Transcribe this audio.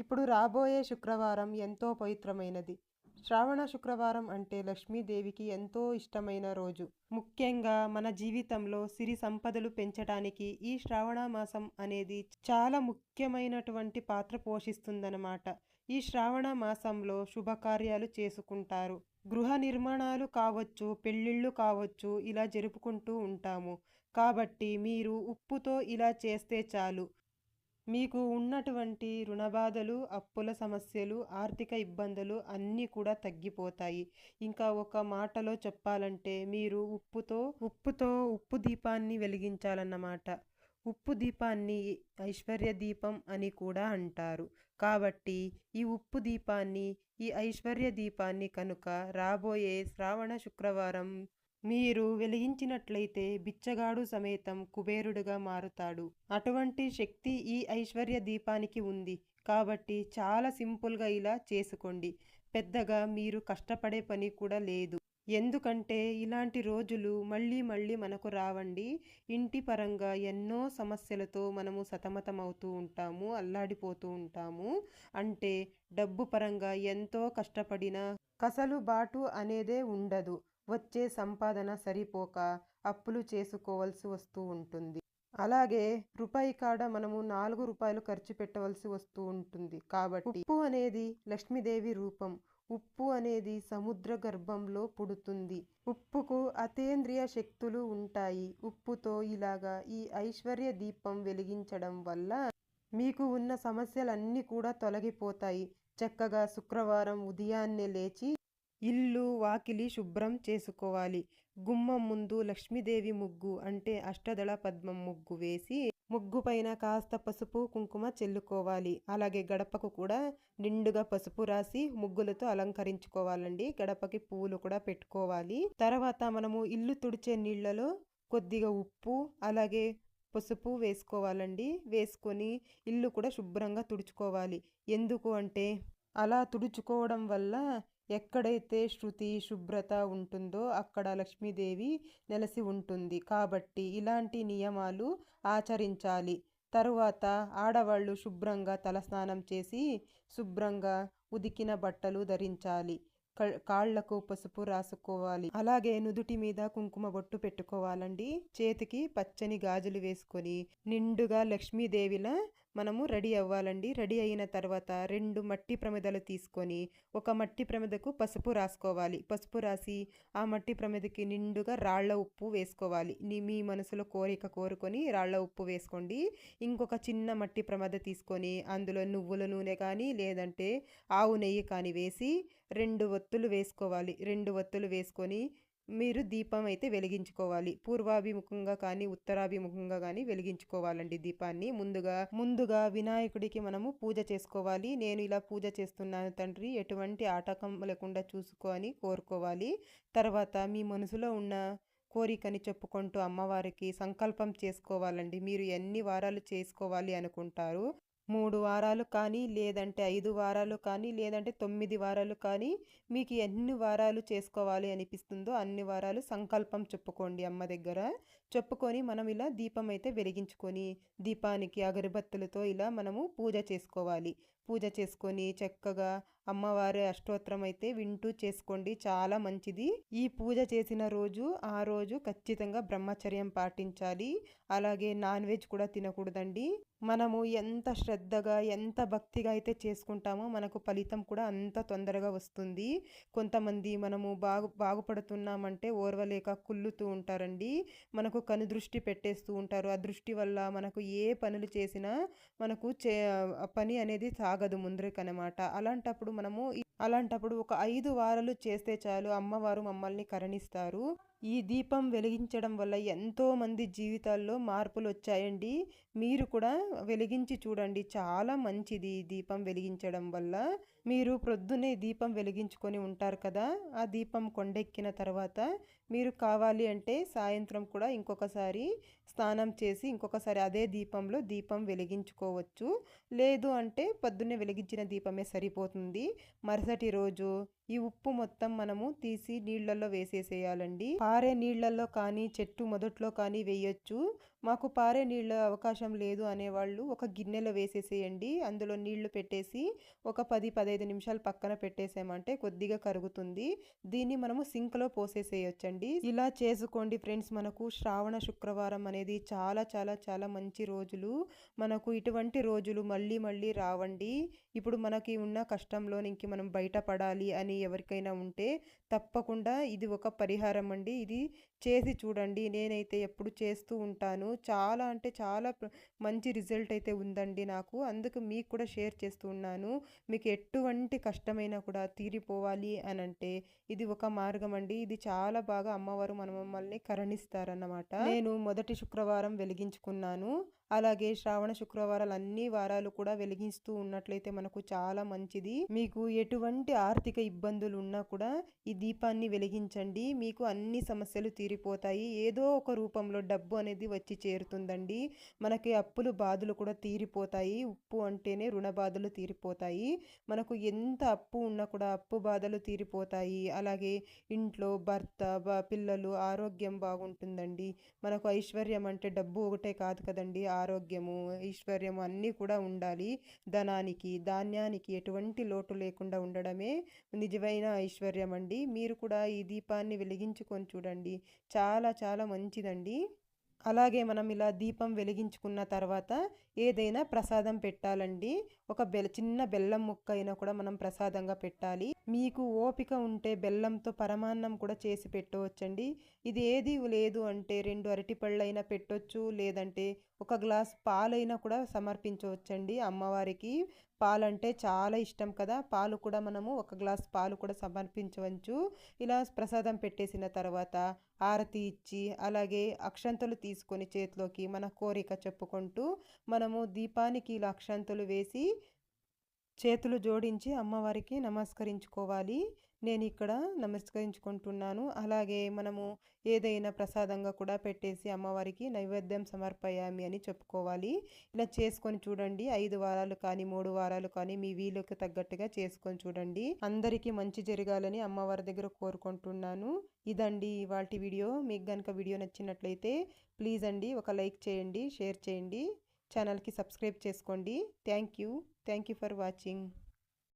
ఇప్పుడు రాబోయే శుక్రవారం ఎంతో పవిత్రమైనది. శ్రావణ శుక్రవారం అంటే లక్ష్మీదేవికి ఎంతో ఇష్టమైన రోజు. ముఖ్యంగా మన జీవితంలో సిరి సంపదలు పెంచడానికి ఈ శ్రావణ మాసం అనేది చాలా ముఖ్యమైనటువంటి పాత్ర పోషిస్తుందన్నమాట. ఈ శ్రావణ మాసంలో శుభకార్యాలు చేసుకుంటారు. గృహ నిర్మాణాలు కావచ్చు పెళ్ళిళ్ళు కావచ్చు ఇలా జరుపుకుంటూ ఉంటాము. కాబట్టి మీరు ఉప్పుతో ఇలా చేస్తే చాలు. మీకు ఉన్నటువంటి రుణబాధలు అప్పుల సమస్యలు ఆర్థిక ఇబ్బందులు అన్నీ కూడా తగ్గిపోతాయి. ఇంకా ఒక మాటలో చెప్పాలంటే మీరు ఉప్పుతో ఉప్పుతో ఉప్పు దీపాన్ని వెలిగించాలన్నమాట. ఉప్పు దీపాన్ని ఐశ్వర్య దీపం అని కూడా అంటారు. కాబట్టి ఈ ఉప్పు దీపాన్ని ఈ ఐశ్వర్య దీపాన్ని కనుక రాబోయే శ్రావణ శుక్రవారం మీరు వెలిగించినట్లయితే బిచ్చగాడు సమేతం కుబేరుడుగా మారుతాడు. అటువంటి శక్తి ఈ ఐశ్వర్య దీపానికి ఉంది. కాబట్టి చాలా సింపుల్గా ఇలా చేసుకోండి. పెద్దగా మీరు కష్టపడే పని కూడా లేదు. ఎందుకంటే ఇలాంటి రోజులు మళ్ళీ మళ్ళీ మనకు రావండి. ఇంటి పరంగా ఎన్నో సమస్యలతో మనము సతమతమవుతూ ఉంటాము అల్లాడిపోతూ ఉంటాము. అంటే డబ్బు పరంగా ఎంతో కష్టపడిన కసలు బాటు అనేదే ఉండదు. వచ్చే సంపాదన సరిపోక అప్పులు చేసుకోవాల్సి వస్తూ ఉంటుంది. అలాగే రూపాయి కాడ మనము నాలుగు రూపాయలు ఖర్చు పెట్టవలసి వస్తూ ఉంటుంది. కాబట్టి ఉప్పు అనేది లక్ష్మీదేవి రూపం. ఉప్పు అనేది సముద్ర గర్భంలో పుడుతుంది. ఉప్పుకు అతేంద్రియ శక్తులు ఉంటాయి. ఉప్పుతో ఇలాగా ఈ ఐశ్వర్య దీపం వెలిగించడం వల్ల మీకు ఉన్న సమస్యలన్నీ కూడా తొలగిపోతాయి. చక్కగా శుక్రవారం ఉదయాన్నే లేచి ఇల్లు వాకిలి శుభ్రం చేసుకోవాలి. గుమ్మం ముందు లక్ష్మీదేవి ముగ్గు అంటే అష్టదళ పద్మం ముగ్గు వేసి ముగ్గు పైన కాస్త పసుపు కుంకుమ చెల్లుకోవాలి. అలాగే గడపకు కూడా నిండుగా పసుపు రాసి ముగ్గులతో అలంకరించుకోవాలండి. గడపకి పువ్వులు కూడా పెట్టుకోవాలి. తర్వాత మనము ఇల్లు తుడిచే నీళ్ళలో కొద్దిగా ఉప్పు అలాగే పసుపు వేసుకోవాలండి. వేసుకొని ఇల్లు కూడా శుభ్రంగా తుడుచుకోవాలి. ఎందుకు అంటే అలా తుడుచుకోవడం వల్ల ఎక్కడైతే శృతి శుభ్రత ఉంటుందో అక్కడ లక్ష్మీదేవి నెలసి ఉంటుంది. కాబట్టి ఇలాంటి నియమాలు ఆచరించాలి. తరువాత ఆడవాళ్ళు శుభ్రంగా తలస్నానం చేసి శుభ్రంగా ఉదికిన బట్టలు ధరించాలి. కాళ్ళకు పసుపు రాసుకోవాలి. అలాగే నుదుటి మీద కుంకుమ బొట్టు పెట్టుకోవాలండి. చేతికి పచ్చని గాజులు వేసుకొని నిండుగా లక్ష్మీదేవిలా మనము రెడీ అవ్వాలండి. రెడీ అయిన తర్వాత రెండు మట్టి ప్రమిదలు తీసుకొని ఒక మట్టి ప్రమిదకు పసుపు రాసుకోవాలి. పసుపు రాసి ఆ మట్టి ప్రమిదకి నిండుగా రాళ్ళ ఉప్పు వేసుకోవాలి. మీ మనసులో కోరిక కోరుకొని రాళ్ళ ఉప్పు వేసుకోండి. ఇంకొక చిన్న మట్టి ప్రమిద తీసుకొని అందులో నువ్వుల నూనె కానీ లేదంటే ఆవు నెయ్యి కానీ వేసి రెండు ఒత్తులు వేసుకోవాలి. రెండు ఒత్తులు వేసుకొని మీరు దీపం అయితే వెలిగించుకోవాలి. పూర్వాభిముఖంగా కానీ ఉత్తరాభిముఖంగా కానీ వెలిగించుకోవాలండి దీపాన్ని. ముందుగా ముందుగా వినాయకుడికి మనము పూజ చేసుకోవాలి. నేను ఇలా పూజ చేస్తున్నాను తండ్రి. ఎటువంటి ఆటకం లేకుండా చూసుకో అని కోరుకోవాలి. తర్వాత మీ మనసులో ఉన్న కోరికని చెప్పుకుంటూ అమ్మవారికి సంకల్పం చేసుకోవాలండి. మీరు ఎన్ని వారాలు చేసుకోవాలి అనుకుంటారు? మూడు వారాలు కానీ లేదంటే ఐదు వారాలు కానీ లేదంటే తొమ్మిది వారాలు కానీ మీకు ఎన్ని వారాలు చేసుకోవాలి అనిపిస్తుందో అన్ని వారాలు సంకల్పం చెప్పుకోండి అమ్మ దగ్గర. చెప్పుకొని మనం ఇలా దీపం అయితే వెలిగించుకొని దీపానికి అగరబత్తులతో ఇలా మనము పూజ చేసుకోవాలి. పూజ చేసుకొని చక్కగా అమ్మవారి అష్టోత్తరం అయితే వింటూ చేసుకోండి. చాలా మంచిది. ఈ పూజ చేసిన రోజు ఆ రోజు ఖచ్చితంగా బ్రహ్మచర్యం పాటించాలి. అలాగే నాన్ వెజ్ కూడా తినకూడదండి. మనము ఎంత శ్రద్ధగా ఎంత భక్తిగా అయితే చేసుకుంటామో మనకు ఫలితం కూడా అంత తొందరగా వస్తుంది. కొంతమంది మనము బాగు బాగుపడుతున్నామంటే ఓర్వలేక కుళ్ళుతూ ఉంటారండి. మనకు కను దృష్టి పెట్టేస్తూ ఉంటారు. ఆ దృష్టి వల్ల మనకు ఏ పనులు చేసినా మనకు చే పని అనేది సాగదు ముందరికనమాట అలాంటప్పుడు మనము అలాంటప్పుడు ఒక ఐదు వారాలు చేస్తే చాలు అమ్మవారు మమ్మల్ని కరణిస్తారు. ఈ దీపం వెలిగించడం వల్ల ఎంతోమంది జీవితాల్లో మార్పులు వచ్చాయండి మీరు కూడా వెలిగించి చూడండి. చాలా మంచిది దీపం వెలిగించడం వల్ల. మీరు ప్రొద్దునే దీపం వెలిగించుకొని ఉంటారు కదా. ఆ దీపం కొండెక్కిన తర్వాత మీరు కావాలి అంటే సాయంత్రం కూడా ఇంకొకసారి స్నానం చేసి ఇంకొకసారి అదే దీపంలో దీపం వెలిగించుకోవచ్చు. లేదు అంటే పొద్దున్నే వెలిగించిన దీపమే సరిపోతుంది. మరుసటి రోజు ఈ ఉప్పు మొత్తం మనము తీసి నీళ్ళలో వేసేసేయాలండి. పారే నీళ్ళలో కానీ చెట్టు మొదట్లో కానీ వేయొచ్చు. మాకు పారే నీళ్ళ అవకాశం లేదు అనేవాళ్ళు ఒక గిన్నెలో వేసేసేయండి. అందులో నీళ్ళు పెట్టేసి ఒక పది పదహైదు నిమిషాలు పక్కన పెట్టేసామంటే కొద్దిగా కరుగుతుంది. దీన్ని మనము సింక్లో పోసేసేయొచ్చండి. ఇలా చేసుకోండి ఫ్రెండ్స్. మనకు శ్రావణ శుక్రవారం అనేది చాలా చాలా చాలా మంచి రోజులు. మనకు ఇటువంటి రోజులు మళ్ళీ మళ్ళీ రావండి. ఇప్పుడు మనకి ఉన్న కష్టంలో నుంచి మనం బయటపడాలి అని ఎవరికైనా ఉంటే తప్పకుండా ఇది ఒక పరిహారం అండి. ఇది చేసి చూడండి నేనైతే ఎప్పుడు చేస్తూ ఉంటాను. చాలా అంటే చాలా మంచి రిజల్ట్ అయితే ఉందండి నాకు. అందుకు మీకు కూడా షేర్ చేస్తూ ఉన్నాను. మీకు ఎటువంటి కష్టమైనా కూడా తీరిపోవాలి అని అంటే ఇది ఒక మార్గం అండి. ఇది చాలా బాగా అమ్మవారు మన మమ్మల్ని కరణిస్తారన్నమాట. నేను మొదటి శుక్రవారం వెలిగించుకున్నాను. అలాగే శ్రావణ శుక్రవారాలు అన్ని వారాలు కూడా వెలిగిస్తూ ఉన్నట్లయితే మనకు చాలా మంచిది. మీకు ఎటువంటి ఆర్థిక ఇబ్బందులు ఉన్నా కూడా ఈ దీపాన్ని వెలిగించండి. మీకు అన్ని సమస్యలు తీరిపోతాయి. ఏదో ఒక రూపంలో డబ్బు అనేది వచ్చి చేరుతుందండి. మనకి అప్పులు బాధలు కూడా తీరిపోతాయి. ఉప్పు అంటేనే రుణ బాధలు తీరిపోతాయి. మనకు ఎంత అప్పు ఉన్నా కూడా అప్పు బాధలు తీరిపోతాయి. అలాగే ఇంట్లో భర్త పిల్లలు ఆరోగ్యం బాగుంటుందండి. మనకు ఐశ్వర్యం అంటే డబ్బు ఒకటే కాదు కదండి. ఆరోగ్యము ఐశ్వర్యము అన్నీ కూడా ఉండాలి. ధనానికి ధాన్యానికి ఎటువంటి లోటు లేకుండా ఉండడమే నిజమైన ఐశ్వర్యం అండి మీరు కూడా ఈ దీపాన్ని వెలిగించుకొని చూడండి. చాలా చాలా మంచిదండి. అలాగే మనం ఇలా దీపం వెలిగించుకున్న తర్వాత ఏదైనా ప్రసాదం పెట్టాలండి. ఒక బెల్ చిన్న బెల్లం ముక్క అయినా కూడా మనం ప్రసాదంగా పెట్టాలి. మీకు ఓపిక ఉంటే బెల్లంతో పరమాన్నం కూడా చేసి పెట్టవచ్చండి. ఇది ఏది లేదు అంటే రెండు అరటిపళ్ళైనా పెట్టొచ్చు లేదంటే ఒక గ్లాస్ పాలైనా కూడా సమర్పించవచ్చండి అమ్మవారికి. పాలంటే చాలా ఇష్టం కదా. పాలు కూడా మనము ఒక గ్లాస్ పాలు కూడా సమర్పించవచ్చు. ఇలా ప్రసాదం పెట్టేసిన తర్వాత ఆరతి ఇచ్చి అలాగే అక్షంతలు తీసుకొని చేతిలోకి మన కోరిక చెప్పుకుంటూ మనము దీపానికి ఇలా అక్షంతలు వేసి చేతులు జోడించి అమ్మవారికి నమస్కరించుకోవాలి. నేను ఇక్కడ నమస్కరించుకుంటున్నాను. అలాగే మనము ఏదైనా ప్రసాదంగా కూడా పెట్టేసి అమ్మవారికి నైవేద్యం సమర్పయామి అని చెప్పుకోవాలి. ఇలా చేసుకొని చూడండి. ఐదు వారాలు కానీ మూడు వారాలు కానీ మీ వీలుకి తగ్గట్టుగా చేసుకొని చూడండి. అందరికీ మంచి జరగాలని అమ్మవారి దగ్గర కోరుకుంటున్నాను. ఇదండి ఇవాళ వీడియో. మీకు కనుక వీడియో నచ్చినట్లయితే ప్లీజ్ అండి ఒక లైక్ చేయండి షేర్ చేయండి. ఛానల్కి సబ్స్క్రైబ్ చేసుకోండి. Thank you. Thank you for watching.